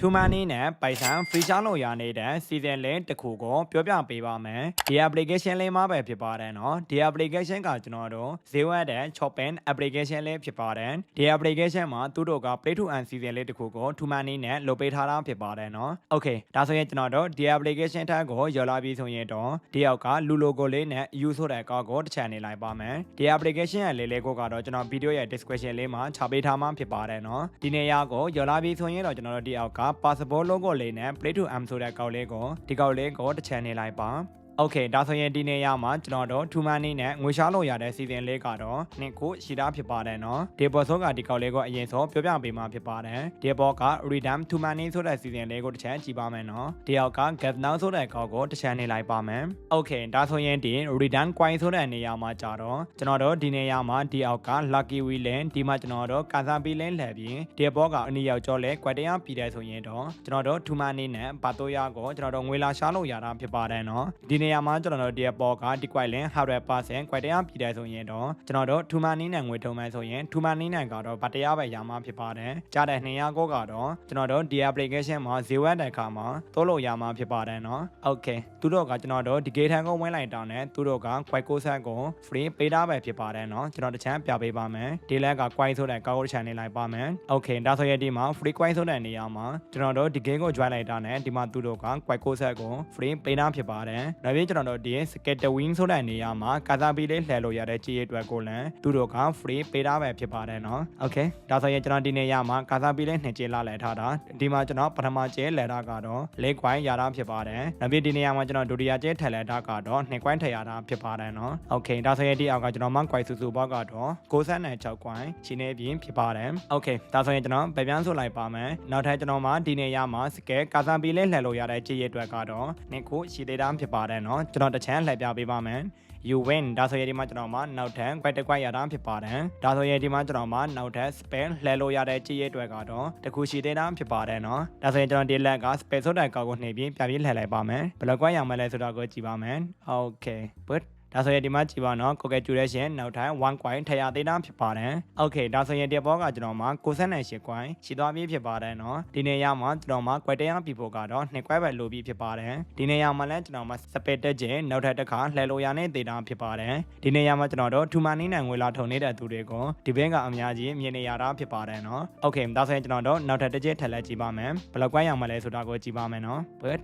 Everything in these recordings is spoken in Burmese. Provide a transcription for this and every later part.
ထူမန်နီးနဲ့ပိုင်ဆန်ဖရီရှားလုံရနေတဲ့စီဇန်လင်းတစ်ခုကိုပြောပြပေးပါမယ်။ဒီ application လေးမှာပဲဖြစ်ပါတယ်နော်။ဒီ application ကကျွန်တော်တို့ဈေးဝတ်တဲ့ shopping application လေးဖြစ်ပါတယ်။ဒီ application မှာသူတို့က play to earn စီဇန်လေးတစ်ခုကိုထူမန်နီးနဲ့လုပ်ပေးထားတာဖြစ်ပါတယ်နော်။ Okay ဒါဆိုရင်ကျွန်တော်တို့ဒီ application ထက်ကိုရော်လာပြီးဆိုရင်တော့ဒီယောက်ကလူ logo လေးနဲ့ u ဆိုတဲ့အကောက်ကိုတစ်ချက်နေလိုက်ပါမယ်။ဒီ application ရဲ့လေးလေးကိုကတော့ကျွန်တော် video ရဲ့ description လေးမှာချပေးထားမှဖြစ်ပါတယ်နော်။ဒီနေရာကိုရော်လာပြီးဆိုရင်တော့ကျွန်တော်တို့ဒီယောက်က passport logo လေးနဲ့ play to m ဆိုတဲ့ကောက်လေးကိုဒီကောက်လေးကိုတစ်ချန်နေလိုက်ပါ โอเคဒါဆိုရင်ဒီနေရာမှာကျွန်တော်တို့ထူမန်နီနဲ့ငွေရှားလို့ရတဲ့စီစဉ်လေးကတော့နှစ်ခုရှိတာဖြစ်ပါတယ်เนาะဒီပေါ်ဆုံးကဒီကောက်လေးကိုအရင်ဆုံးပြောပြပေးမှာဖြစ်ပါတယ်ဒီပေါ်က redeem ထူမန်နီဆိုတဲ့စီစဉ်လေးကိုတစ်ချန်ကြည့်ပါမယ်เนาะဒီအောက်က get now ဆိုတဲ့ကောက်ကိုတစ်ချန်နေလိုက်ပါမယ်โอเคဒါဆိုရင်ဒီ redeem coin ဆိုတဲ့နေရာမှာကြတော့ကျွန်တော်တို့ဒီနေရာမှာဒီအောက်က lucky wheel ဒီမှာကျွန်တော်တို့ကန်ဆာပီလင်းလှည့်ပြီးဒီပေါ်ကအနီရောက်ကျော်လဲကွက်တရားပြည်တယ်ဆိုရင်တော့ကျွန်တော်တို့ထူမန်နီနဲ့ဘာတိုယာကိုကျွန်တော်တို့ငွေလာရှားလို့ရတာဖြစ်ပါတယ်เนาะဒီနေ ေနေရာမှာကျွန်တော်တို့ဒီအပေါ်က decoiling 100% quite တရားပြည်တယ်ဆိုရင်တော့ကျွန်တော်တို့ထူမန်နင်းနဲ့ငွေထုံမှန်ဆိုရင်ထူမန်နင်းနဲ့ကတော့ဗတ်တရားပဲရမှာဖြစ်ပါတယ်ကြားတဲ့200ကိုကတော့ကျွန်တော်တို့ဒီ application မှာဈေးဝက်တဲ့အခါမှာသုံးလို့ရမှာဖြစ်ပါတယ်နော် okay သူတို့ကကျွန်တော်တို့ဒီ gate ထံကိုဝင်လိုက်တောင်းတယ်သူတို့က quite ကိုဆက်ကို free ပေးတာပဲဖြစ်ပါတယ်နော်ကျွန်တော်တချမ်းပြပေးပါမယ်ဒီလက်က quite ဆိုတဲ့ကာကို channel လိုက်ပါမယ် okay ဒါဆိုရင်ဒီမှာ free quite ဆိုတဲ့နေရာမှာကျွန်တော်တို့ဒီ game ကို join လိုက်တာနဲ့ဒီမှာသူတို့က quite ကိုဆက်ကို free ပေးတာဖြစ်ပါတယ်နောက်ပြင်ကျွန်တော်တို့ဒီ Skatewing ဆိုတဲ့နေရာမှာကာသာပီလေးလှည့်လို့ရတဲ့ခြေရအတွက်ကိုလည်းသူတို့က free ပေးထားပဲဖြစ်ပါတယ်နော်။ Okay ဒါဆိုရင်ကျွန်တော်ဒီနေရာမှာကာသာပီလေးနှစ်ခြေလာလဲထားတာဒီမှာကျွန်တော်ပထမခြေလဲထားကတော့၄ခွိုင်းရတာဖြစ်ပါတယ်။နောက်ပြီးဒီနေရာမှာကျွန်တော်ဒုတိယခြေထက်လဲထားကတော့နှစ်ခွိုင်းထက်ရတာဖြစ်ပါတယ်နော်။ Okay ဒါဆိုရင်ဒီအောက်ကကျွန်တော်မခွိုင်းစုစုပေါင်းကတော့96ခွိုင်းရှင်းနေပြင်ဖြစ်ပါတယ်။ Okay ဒါဆိုရင်ကျွန်တော်ဗပြန်ဆိုလိုက်ပါမယ်။နောက်ထပ်ကျွန်တော်မှဒီနေရာမှာစကဲကာသာပီလေးလှည့်လို့ရတဲ့ခြေရအတွက်ကတော့နှစ်ခုရှိသေးတာဖြစ်ပါတယ်နော်ကျွန်တော်တစ်ချမ်းလှည့်ပြပေးပါမယ် you win ဒါဆိုရင်ဒီမှာကျွန်တော်မှနောက်ထပ် quite တစ် quite ရတာဖြစ်ပါတယ်ဒါဆိုရင်ဒီမှာကျွန်တော်မှနောက်ထပ် spin လှည့်လို့ရတဲ့ကြည့်ရအတွက်ကတော့တခုရှိသေးတာဖြစ်ပါတယ်နော်ဒါဆိုရင်ကျွန်တော်ဒီလက်က spin ဆိုတာကောက်ကိုနှိပ်ပြီးပြပြလှည့်လိုက်ပါမယ်ဘယ်လောက် quite ရမလဲဆိုတာကိုကြည့်ပါမယ် okay but ဒါဆိုရင်ဒီမှာကြည့်ပါနော်ကိုကဲကျူတဲ့ရှင်နောက်ထပ်1 coin ထည့်ရသေးတာဖြစ်ပါတယ်။ Okay ဒါဆိုရင်ဒီဘောကကျွန်တော်မှာ98 coin ရှိသွားပြီဖြစ်ပါတယ်နော်။ဒီနေရာမှာကျွန်တော်မှာ quite တရားပြီဖို့ကတော့2 coin ပဲလိုပြီးဖြစ်ပါတယ်။ဒီနေရာမှာလည်းကျွန်တော်မှာ split တက်ခြင်းနောက်ထပ်တစ်ခါလှည့်လို့ရတဲ့ဒေတာဖြစ်ပါတယ်။ဒီနေရာမှာကျွန်တော်တို့ထူမန်နီနဲ့ငွေလာထုံနေတဲ့သူတွေကိုဒီဘင်းကအများကြီးမြင်နေရတာဖြစ်ပါတယ်နော်။ Okay ဒါဆိုရင်ကျွန်တော်တို့နောက်ထပ်တစ်ချက်ထည့်လက်ကြည့်ပါမယ်။ဘယ်လောက် coin ရမလဲဆိုတာကိုကြည့်ပါမယ်နော်။ But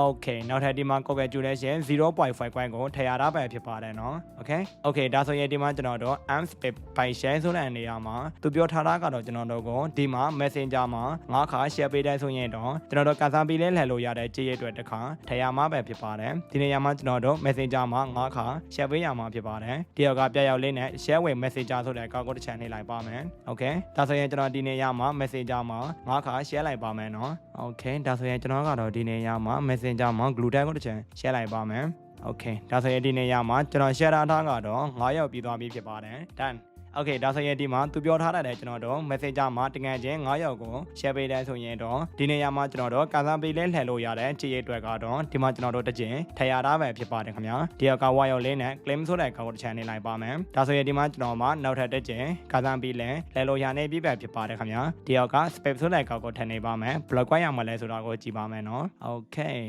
Okay နောက်ထပ်ဒီမှာ Google ကျူတဲ့ရှင်0.5 coin ကိုထည့်ရတာပဲဖြစ်ပါတယ်เนาะ Okay Okay ဒါဆိုရင်ဒီမှာကျွန်တော်တို့ amp space by share ဆိုတဲ့နေရာမှာသူပြောထားတာကတော့ကျွန်တော်တို့ကိုဒီမှာ Messenger မှာငါးခါ share ပေးတဲ့ဆိုရင်တော့ကျွန်တော်တို့ကန်ဆာပီလေးလှည့်လို့ရတဲ့ကြေးရအတွက်တစ်ခါထည့်ရမှာပဲဖြစ်ပါတယ်ဒီနေရာမှာကျွန်တော်တို့ Messenger မှာငါးခါ share ပေးရမှာဖြစ်ပါတယ်ဒီရောက်ကပြရောက်လေးနဲ့ share with Messenger ဆိုတဲ့အကောင့်ကိုတစ်ချန်နေလိုက်ပါမယ် Okay ဒါဆိုရင်ကျွန်တော်ဒီနေရာမှာ Messenger မှာငါးခါ share လိုက်ပါမယ်เนาะ Okay ဒါဆိုရင်ကျွန်တော်ကတော့ဒီနေရာမှာ Messenger မှာ glue tag ကိုတစ်ချန် share လိုက်ပါမယ် Okay ဒါဆိုရင်ဒီနေရာမှာကျွန်တော် share ထားတာကတော့9ရောက်ပြီးသွားပြီဖြစ်ပါတယ် done Okay ဒါဆိုရင်ဒီမှာသူပြောထားတဲ့ကျွန်တော်တို့ Messenger မှာတကယ်ချင်း9ရောက်ကို share ပေးတယ်ဆိုရင်တော့ဒီနေရာမှာကျွန်တော်တို့ကာစာပေးလေးလှည့်လို့ရတဲ့ခြေရိပ်တွေကတော့ဒီမှာကျွန်တော်တို့တစ်ကျင်ထည့်ရတာပဲဖြစ်ပါတယ်ခင်ဗျာဒီကဝါရောက်လေးနဲ့ claim ဆိုတဲ့ကောက်တစ်ချန်နေလိုက်ပါမယ်ဒါဆိုရင်ဒီမှာကျွန်တော်မှာနောက်ထပ်တစ်ကျင်ကာစာပေးလဲလှည့်လို့ရနေပြီပဲဖြစ်ပါတယ်ခင်ဗျာဒီက space ဆိုတဲ့ကောက်ကိုထည့်နေပါမယ် block ကွက်ရမှာလဲဆိုတာကိုကြည့်ပါမယ်နော် Okay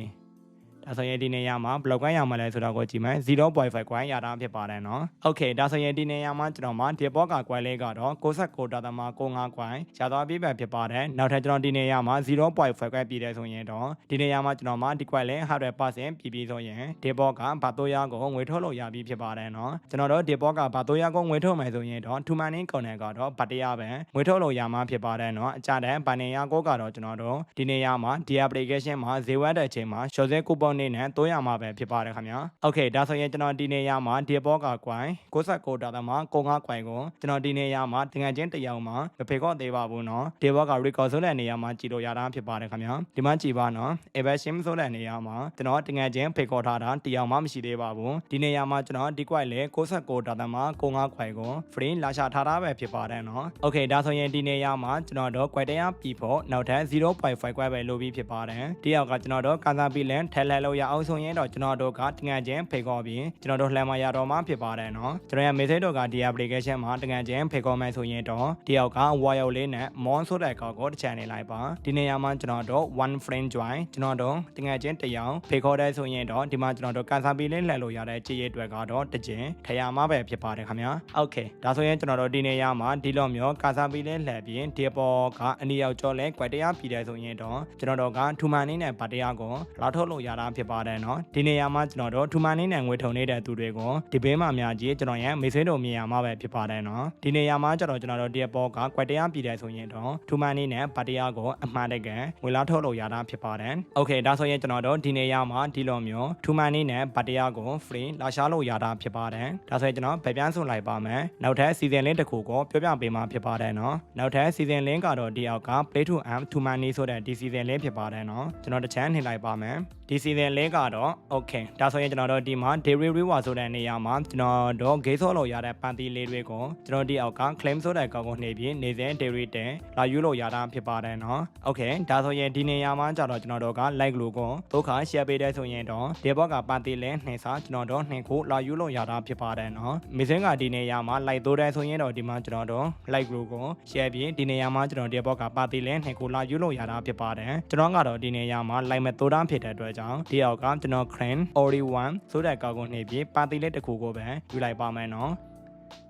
ဒါဆိုရင်ဒီနေရာမှာ block ကွိုင်းရမှာလဲဆိုတော့ကိုကြည့်မယ်0.5ကွိုင်းရတာဖြစ်ပါတယ်နော်။ Okay ဒါဆိုရင်ဒီနေရာမှာကျွန်တော်မှာဒီဘော့ကကွိုင်းလေးကတော့69တာသမ65ကွိုင်းရသွားပြီပဲဖြစ်ပါတယ်။နောက်ထပ်ကျွန်တော်ဒီနေရာမှာ0.5ကွိုင်းပြည်တယ်ဆိုရင်တော့ဒီနေရာမှာကျွန်တော်မှာဒီကွိုင်းလေး100%ပြည်ပြီးဆိုရင်ဒီဘော့ကဘာတိုးရကိုငွေထုတ်လို့ရပြီဖြစ်ပါတယ်နော်။ကျွန်တော်တို့ဒီဘော့ကဘာတိုးရကိုငွေထုတ်မယ်ဆိုရင်တော့ထူမန်နင်းကွန်နယ်ကတော့ဗတ်တရားပဲငွေထုတ်လို့ရမှာဖြစ်ပါတယ်နော်။အကြတဲ့ဗန်နေရကိုကတော့ကျွန်တော်တို့ဒီနေရာမှာဒီ application မှာဈေးဝယ်တဲ့အချိန်မှာ short sale coupon နေနဲ့တိုးရမှာပဲဖြစ်ပါတယ်ခင်ဗျာ။ Okay ဒါဆိုရင်ကျွန်တော်ဒီနေရာမှာဒီဘောကကွိုင်း69တာသမ95ကွိုင်းကိုကျွန်တော်ဒီနေရာမှာတငယ်ချင်းတယောက်မှာမဖေကော့သေးပါဘူးเนาะဒီဘောက record ဆိုတဲ့နေရာမှာကြည်လို့ရတာဖြစ်ပါတယ်ခင်ဗျာ။ဒီမှာကြည်ပါเนาะ evasion ဆိုတဲ့နေရာမှာကျွန်တော်တငယ်ချင်းဖေကော့ထားတာတယောက်မှမရှိသေးပါဘူး။ဒီနေရာမှာကျွန်တော်ဒီကွိုင်းလေ69တာသမ95ကွိုင်းကို free လာရှာထားတာပဲဖြစ်ပါတယ်เนาะ။ Okay ဒါဆိုရင်ဒီနေရာမှာကျွန်တော်တို့ကွိုင်းတရားပြီဖို့နောက်ထပ်0.5ကွိုင်းပဲလိုပြီးဖြစ်ပါတယ်။ဒီရောက်ကကျွန်တော်တို့ကန်စာပီလန်ထဲလဲ လို့လို့ရအောင်ဆိုရင်တော့ကျွန်တော်တို့ကတငယ်ချင်းဖိတ်ခေါ်ပြီးကျွန်တော်တို့လှမ်းမရတော့မှဖြစ်ပါတယ်နော်ကျွန်တော်ရဲ့ message တို့ကဒီ application မှာတငယ်ချင်းဖိတ်ခေါ်မယ်ဆိုရင်တော့တယောက်က wire လေးနဲ့ mon ဆိုတဲ့ကောက်ကိုတစ်ချန်နေလိုက်ပါဒီနေရာမှာကျွန်တော်တို့ one friend join ကျွန်တော်တို့တငယ်ချင်းတစ်ယောက်ဖိတ်ခေါ်တဲ့ဆိုရင်တော့ဒီမှာကျွန်တော်တို့ကန်ဆာပီလေးလှည့်လို့ရတဲ့ကြည်ရည်တွေကတော့တကျင်ခရမပဲဖြစ်ပါတယ်ခင်ဗျာ okay ဒါဆိုရင်ကျွန်တော်တို့ဒီနေရာမှာဒီလိုမျိုးကန်ဆာပီလေးလှည့်ပြီးဒီပေါ်ကအနီရောက်ကျော်လဲကွက်တရားပြည်တယ်ဆိုရင်တော့ကျွန်တော်တို့ကထူမန်လေးနဲ့ဗတ်တရားကိုလောက်ထုတ်လို့ရတာဖြစ်ပါတယ်နော်ဒီနေရာမှာကျွန်တော်တို့ထူမန်လေးနဲ့ငွေထုံနေတဲ့သူတွေကိုဒီဘေးမှာများကြီးကျွန်တော်ရဲ့မေဆွေးတို့မြင်ရမှာပဲဖြစ်ပါတယ်နော်ဒီနေရာမှာကျွန်တော်ကျွန်တော်တို့ဒီပေါ်ကကွက်တရားပြည်တယ်ဆိုရင်တော့ထူမန်လေးနဲ့ဗတ်တရားကိုအမှန်တကယ်ငွေလောက်ထုတ်လို့ရတာဖြစ်ပါတယ် okay ဒါဆိုရင်ကျွန်တော်တို့ဒီနေရာမှာဒီလိုမျိုးထူမန်လေးနဲ့ဗတ်တရားကို free လာရှားလို့ရတာဖြစ်ပါတယ်ဒါဆိုရင်ကျွန်တော်ဗပြန်ဆွလိုက်ပါမယ်နောက်ထပ် season link တစ်ခုကိုပြောပြပေးမှာဖြစ်ပါတယ်နော်နောက်ထပ် season link ကတော့ဒီအောက်က play to am to money ဆိုတဲ့ဒီ season link ဖြစ်ပါတယ်နော်ကျွန်တော်တစ်ချမ်းနှိမ့်လိုက်ပါမယ် ဒီ season link ကတော့ okay ဒါဆိုရင်ကျွန်တော်တို့ဒီမှာ daily reward ဆိုတဲ့နေရာမှာကျွန်တော်တို့ game ဆော့လို့ရတဲ့ပန်တီလေးတွေကိုကျွန်တော်ဒီအောက်က claim ဆိုတဲ့ကောက်ကိုနှိပ်ပြီးနေစဉ် daily တင်လာယူလို့ရတာဖြစ်ပါတယ်နော် okay ဒါဆိုရင်ဒီနေရာမှာကျတော့ကျွန်တော်တို့က like လို့ကိုဒုက္ခ share ပေးတဲ့ဆိုရင်တော့ဒီဘောက်ကပန်တီလေးနှိပ်စာကျွန်တော်တို့နှိပ်ကိုလာယူလို့ရတာဖြစ်ပါတယ်နော်မစင်းကဒီနေရာမှာ like တိုးတဲ့ဆိုရင်တော့ဒီမှာကျွန်တော်တို့ like လို့ကို share ပြီးဒီနေရာမှာကျွန်တော်ဒီဘောက်ကပန်တီလေးနှိပ်ကိုလာယူလို့ရတာဖြစ်ပါတယ်ကျွန်တော်ကတော့ဒီနေရာမှာ like မတိုးတန်းဖြစ်တဲ့အတွက်ကြောင့်ဒီအောက်ကကျွန်တော် crane ori 1ဆိုတဲ့ကောက်ကိုနှိပ်ပြီးပန်တီလေးတစ်ခုကိုပဲယူလိုက်ပါမယ်နော်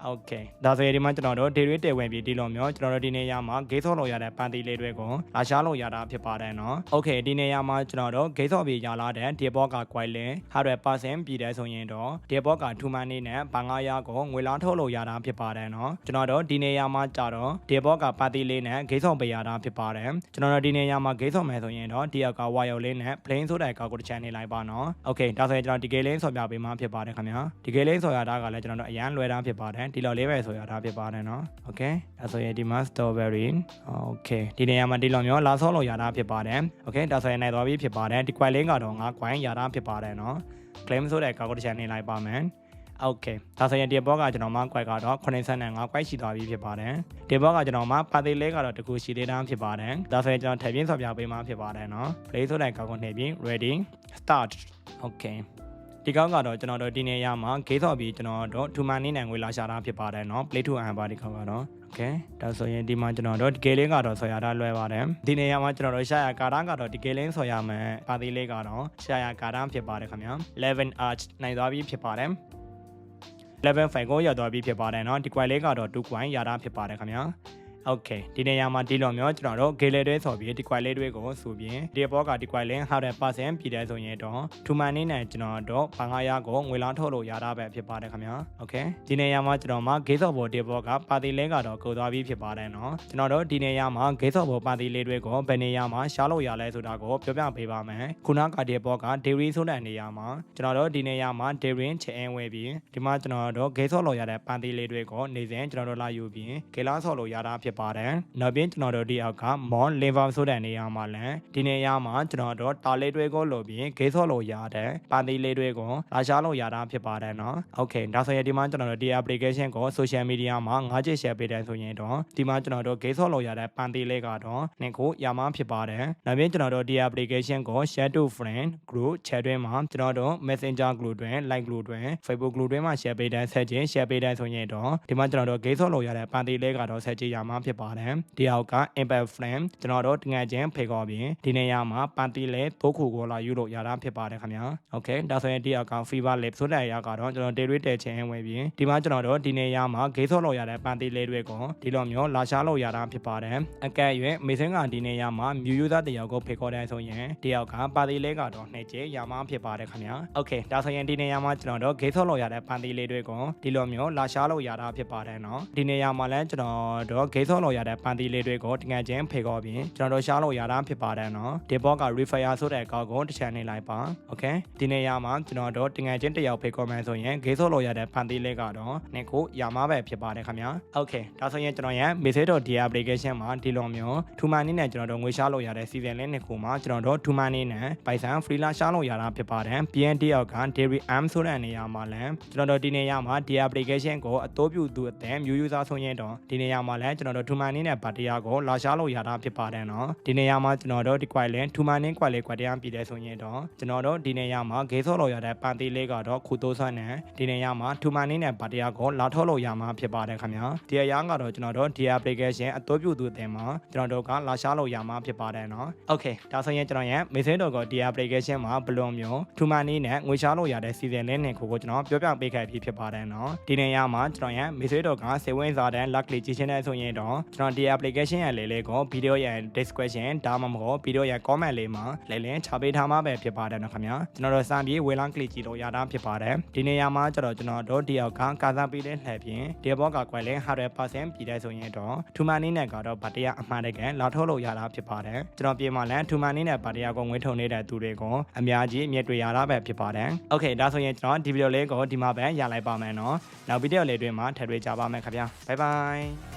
โอเคဒါဆိုရင်ဒီမှာကျွန်တော်တို့ day rate ဝင်ပြီးဒီလိုမျိုးကျွန်တော်တို့ဒီနေရာမှာ gate ဆော့လို့ရတဲ့ပန်တီလေးတွေကိုလာရှားလို့ရတာဖြစ်ပါတယ်เนาะโอเคဒီနေရာမှာကျွန်တော်တို့ gate ဆော့ပြီးရလာတဲ့ဒီဘောက coil 100%ပြည်တယ်ဆိုရင်တော့ဒီဘောကထူမန်နေနဲ့ဘာငါရကိုငွေလောင်းထုတ်လို့ရတာဖြစ်ပါတယ်เนาะကျွန်တော်တို့ဒီနေရာမှာကြတော့ဒီဘောကပန်တီလေးနဲ့ gate ဆော့ပေးရတာဖြစ်ပါတယ်ကျွန်တော်တို့ဒီနေရာမှာ gate ဆော့မယ်ဆိုရင်တော့ဒီအောက်က wire လေးနဲ့ plane ဆိုတဲ့ကောက်ကိုတစ်ချန်နေလိုက်ပါเนาะโอเคဒါဆိုရင်ကျွန်တော်ဒီ gate လေးဆော့ပြပေးမှဖြစ်ပါတယ်ခင်ဗျာဒီ gate လေးဆော့ရတာကလည်းကျွန်တော်တို့အရန်လွယ်တာဖြစ်ပါ တယ်ဒီလောက်လေးပဲဆိုရတာဖြစ်ပါတယ်เนาะโอเคဒါဆိုရင်ဒီမှာ strawberry โอเคဒီနေရာမှာဒီလောက်မျိုးလာဆော့လို့ရတာဖြစ်ပါတယ်โอเคဒါဆိုရင်နိုင်သွားပြီဖြစ်ပါတယ်ဒီ coin လေးကတော့ငါ coin ရတာဖြစ်ပါတယ်เนาะ claim ဆိုတဲ့ကောက်ကိုတစ်ချန်နေလိုက်ပါမယ်โอเคဒါဆိုရင်ဒီဘောကကျွန်တော်မှ quite ကတော့85 quite ရှိသွားပြီဖြစ်ပါတယ်ဒီဘောကကျွန်တော်မှပါသေးလေးကတော့တကူရှိသေးတာဖြစ်ပါတယ်ဒါဆိုရင်ကျွန်တော်ထပ်ပြင်းဆော်ပြပေးမှဖြစ်ပါတယ်เนาะ play ဆိုတဲ့ကောက်ကိုနှိပ်ပြီး ready start okay ဒီကောက်ကတော့ကျွန်တော်တို့ဒီနေရာမှာဂေးဆော့ပြီးကျွန်တော်တို့ထူမန်နေနိုင်ငွေလာရှာတာဖြစ်ပါတယ်เนาะ play to earn ပါဒီကောက်ကတော့ okay ဒါဆိုရင်ဒီမှာကျွန်တော်တို့ဒီကေလင်းကတော့ဆော်ရတာလွယ်ပါတယ်ဒီနေရာမှာကျွန်တော်တို့ရှာရကာရန်ကတော့ဒီကေလင်းဆော်ရမယ်ပါသေးလေးကတော့ရှာရကာရန်ဖြစ်ပါတယ်ခင်ဗျာ11 arch နိုင်သွားပြီဖြစ်ပါတယ်11 5ကိုရောက်သွားပြီဖြစ်ပါတယ်เนาะဒီ quite လေးကတော့2 quite ရတာဖြစ်ပါတယ်ခင်ဗျာ โอเคဒီနေရာမှာဒီလိုမျိုးကျွန်တော်တို့ဂေလေတွဲဆိုပြီးဒီ quite လေးတွေကိုဆိုပြီးဒီဘောကဒီ quite လင်း100%ပြည်တယ်ဆိုရင်တော့ထူမန်နေနဲ့ကျွန်တော်တို့ဘာငါရကိုငွေလောင်းထုတ်လို့ရတာပဲဖြစ်ပါတယ်ခင်ဗျာโอเคဒီနေရာမှာကျွန်တော်မှာဂေးစော်ဘောဒီဘောကပါတီလဲကတော့ကိုသွားပြီးဖြစ်ပါတယ်เนาะကျွန်တော်တို့ဒီနေရာမှာဂေးစော်ဘောပါတီလေးတွေကိုဘယ်နေရာမှာရှားလို့ရလဲဆိုတာကိုပြောပြပေးပါမယ်ခုနကဒီဘောကဒေရီဆိုတဲ့နေရာမှာကျွန်တော်တို့ဒီနေရာမှာဒေရင်ချဲအင်းဝဲပြီးဒီမှာကျွန်တော်တို့ဂေးစော်လို့ရတဲ့ပန်တီလေးတွေကိုနေစဉ်ကျွန်တော်တို့လာယူပြီးဂေလားဆော်လို့ရတာဖြစ် ပါတယ်။နောက်ပြီးကျွန်တော်တို့ဒီအောက်က Mon Liver ဆိုတဲ့နေရာမှာလည်းဒီနေရာမှာကျွန်တော်တို့တာလေးတွေကိုလို့ပြီးဂေးဆော့လို့ရတဲ့ပါတီလေးတွေကိုလာရှားလို့ရတာဖြစ်ပါတယ်နော်။ Okay ဒါဆိုရင်ဒီမှာကျွန်တော်တို့ဒီ application ကို social media မှာငါးချက် share ပေးတယ်ဆိုရင်တော့ဒီမှာကျွန်တော်တို့ဂေးဆော့လို့ရတဲ့ပန်တီလေးကတော့နှစ်ခုရမှဖြစ်ပါတယ်။နောက်ပြီးကျွန်တော်တို့ဒီ application ကို share to friend group chat တွင်မှာကျွန်တော်တို့ messenger group တွင် like group တွင် facebook group တွင်မှာ share ပေးတဲ့ set ချင်း share ပေးတဲ့ဆိုရင်တော့ဒီမှာကျွန်တော်တို့ဂေးဆော့လို့ရတဲ့ပန်တီလေးကတော့ set ချင်းရမှဖြစ်ပါတယ်ဒီအောက်က impact frame ကျွန်တော်တို့တငယ်ချင်းဖေခေါ်ပြီးဒီနေရာမှာပန်တီလေးတိုးခုကိုလာယူလို့ရတာဖြစ်ပါတယ်ခင်ဗျာ okay ဒါဆိုရင်ဒီအောက်က fever lip ဆိုတဲ့အရာကတော့ကျွန်တော် day rate တဲ့ချင်းဝင်ပြီးဒီမှာကျွန်တော်တို့ဒီနေရာမှာဂေးဆော့လို့ရတဲ့ပန်တီလေးတွေကိုဒီလိုမျိုးလာရှားလို့ရတာဖြစ်ပါတယ်အကဲ၍မေစင်းကဒီနေရာမှာမြူယူသားတယောက်ကိုဖေခေါ်တယ်ဆိုရင်ဒီအောက်ကပါတီလေးကတော့နှစ်ကျရမှာဖြစ်ပါတယ်ခင်ဗျာ okay ဒါဆိုရင်ဒီနေရာမှာကျွန်တော်တို့ဂေးဆော့လို့ရတဲ့ပန်တီလေးတွေကိုဒီလိုမျိုးလာရှားလို့ရတာဖြစ်ပါတယ်နော်ဒီနေရာမှာလည်းကျွန်တော်တို့ဂေးဆော့လို့ရတဲ့ပန်တီလေးတွေကိုတကယ်ချင်းဖေခေါ်ပြီးကျွန်တော်တို့ရှားလို့ရတာဖြစ်ပါတယ်နော်ဒီဘောက refire ဆိုတဲ့အကောက်ကိုတစ်ချန်နေလိုက်ပါ okay ဒီနေရာမှာကျွန်တော်တို့တကယ်ချင်းတယောက်ဖေခေါ်မယ်ဆိုရင်ဂေးဆော့လို့ရတဲ့ပန်တီလေးကတော့နှစ်ခုရမှာပဲဖြစ်ပါတယ်ခင်ဗျာ okay ဒါဆိုရင်ကျွန်တော်ရဲ့ message ဒီ application မှာဒီလိုမျိုးထူမန်နေနဲ့ကျွန်တော်တို့ငွေရှားလို့ရတဲ့ season လေးနှစ်ခုမှာကျွန်တော်တို့ထူမန်နေနဲ့ပိုင်ဆန် free လာရှားလို့ရတာဖြစ်ပါတယ် PND အောက်က Dairy M ဆိုတဲ့နေရာမှာလည်းကျွန်တော်တို့ဒီနေရာမှာဒီ application ကိုအသုံးပြုသူအသက်မျိုး user ဆိုရင်တော့ဒီနေရာမှာလည်းကျွန်တော်တို့တော့ထူမန်နင်းနဲ့ဗတ်တရားကိုလာရှားလို့ရတာဖြစ်ပါတယ်နော်ဒီနေရာမှာကျွန်တော်တို့ဒီ quite လင်ထူမန်နင်း quite လေး quite တရားပြည်တယ်ဆိုရင်တော့ကျွန်တော်တို့ဒီနေရာမှာဂေးဆော့လို့ရတဲ့ပန်တီလေးကတော့ခုတိုးဆွမ်းနဲ့ဒီနေရာမှာထူမန်နင်းနဲ့ဗတ်တရားကိုလာထုတ်လို့ရမှာဖြစ်ပါတယ်ခင်ဗျာဒီအရာကတော့ကျွန်တော်တို့ဒီ application အသုံးပြုသူအတင်မှာကျွန်တော်တို့ကလာရှားလို့ရမှာဖြစ်ပါတယ်နော် Okay ဒါဆိုရင်ကျွန်တော်ရဲ့ message တော့ကိုဒီ application မှာဘယ်လိုမျိုးထူမန်နင်းနဲ့ငွေရှားလို့ရတဲ့ season လေးနဲ့ကိုကိုကျွန်တော်ပြောပြပေးခဲ့ပြီးဖြစ်ပါတယ်နော်ဒီနေရာမှာကျွန်တော်ရဲ့ message တော့ကစေဝင်စားတဲ့ luckily ကြည့်ရှင်းတဲ့ဆိုရင်တေကျွန်တော်ဒီ application ရဲ့လေးလေးကို video ရဲ့ description ဒါမှမဟုတ် video ရဲ့ comment လေးမှာလေးလင်းချပေးထားမှာပဲဖြစ်ပါတယ်နော်ခင်ဗျာကျွန်တော်တို့စံပြေးဝေလန်း click ကြည့်လို့ရတာဖြစ်ပါတယ်ဒီနေရာမှာကျွန်တော်ကျွန်တော်တို့တယောက်ကကာစားပေးတဲ့လှည့်ဖြင့်ဒီဘောကကွယ်လင်း100%ပြည်တဲ့ဆိုရင်တော့ထူမန်နင်းနဲ့ကတော့ဗတ်တရားအမှန်တကယ်လာထုတ်လို့ရတာဖြစ်ပါတယ်ကျွန်တော်ပြေမှာလည်းထူမန်နင်းနဲ့ဗတ်တရားကိုငွေထုံနေတဲ့သူတွေကိုအများကြီးအမြင်တွေ့ရတာပဲဖြစ်ပါတယ်โอเคဒါဆိုရင်ကျွန်တော်ဒီဗီဒီယိုလေးကိုဒီမှာပဲရလိုက်ပါမယ်နော်နောက်ဗီဒီယိုလေးတွေမှာထည့်တွေ့ကြပါမယ်ခင်ဗျာဘိုင်ဘိုင်